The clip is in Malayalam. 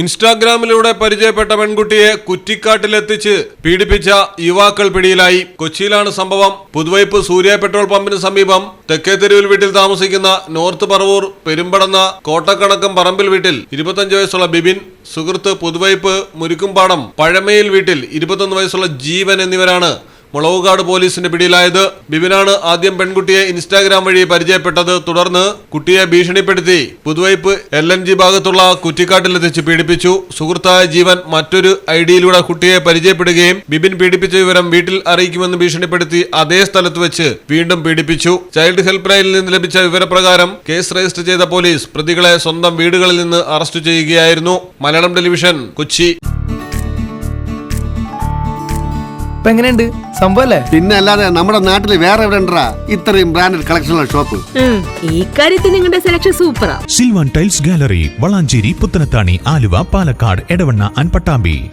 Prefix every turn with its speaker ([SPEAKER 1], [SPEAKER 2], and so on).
[SPEAKER 1] ഇൻസ്റ്റാഗ്രാമിലൂടെ പരിചയപ്പെട്ട പെൺകുട്ടിയെ കുറ്റിക്കാട്ടിലെത്തിച്ച് പീഡിപ്പിച്ച യുവാക്കൾ പിടിയിലായി. കൊച്ചിയിലാണ് സംഭവം. പുതുവൈപ്പ് സൂര്യ പെട്രോൾ പമ്പിന് സമീപം തെക്കേ തെരുവിൽ വീട്ടിൽ താമസിക്കുന്ന നോർത്ത് പറവൂർ പെരുമ്പടന്ന കോട്ടക്കണക്കം പറമ്പിൽ വീട്ടിൽ ഇരുപത്തഞ്ച് വയസ്സുള്ള ബിബിൻ സുഹൃത്ത് പുതുവൈപ്പ് മുരുക്കുംപാടം പഴമയിൽ വീട്ടിൽ ഇരുപത്തൊന്ന് വയസ്സുള്ള ജീവൻ എന്നിവരാണ് മുളവുകാട് പോലീസിന്റെ പിടിയിലായത്. ബിബിനാണ് ആദ്യം പെൺകുട്ടിയെ ഇൻസ്റ്റാഗ്രാം വഴി പരിചയപ്പെട്ടത്. തുടർന്ന് കുട്ടിയെ ഭീഷണിപ്പെടുത്തി. പുതുവൈപ്പ് എൽ എൻ ജി ഭാഗത്തുള്ള കുറ്റിക്കാട്ടിലെത്തിച്ച് പീഡിപ്പിച്ചു. സുഹൃത്തായ ജീവൻ മറ്റൊരു ഐഡിയിലൂടെ കുട്ടിയെ പരിചയപ്പെടുകയും ബിബിൻ പീഡിപ്പിച്ച വിവരം വീട്ടിൽ അറിയിക്കുമെന്ന് ഭീഷണിപ്പെടുത്തി അതേ സ്ഥലത്ത് വെച്ച് വീണ്ടും പീഡിപ്പിച്ചു. ചൈൽഡ് ഹെൽപ്പ് ലൈനിൽ നിന്ന് ലഭിച്ച വിവരപ്രകാരം കേസ് രജിസ്റ്റർ ചെയ്ത പോലീസ് പ്രതികളെ സ്വന്തം വീടുകളിൽ നിന്ന് അറസ്റ്റ് ചെയ്യുകയായിരുന്നു. മലയാളം ടെലിവിഷൻ കൊച്ചി.
[SPEAKER 2] ഇപ്പൊ എങ്ങനെയുണ്ട്? സംഭവല്ലേ?
[SPEAKER 3] പിന്നെ അല്ലാതെ നമ്മുടെ നാട്ടിൽ വേറെ എവിടെ ഉണ്ടാ ഇത്രയും ബ്രാൻഡഡ് കളക്ഷനുള്ള ഷോപ്പ്
[SPEAKER 4] ഈ കാര്യത്തിൽ നിങ്ങളുടെ സെലക്ഷൻ സൂപ്പറാ.
[SPEAKER 5] Silvan tiles gallery Valanchery Puthanathani Aluva Palakkad Edavanna അൻപട്ടാമ്പി. Pattambi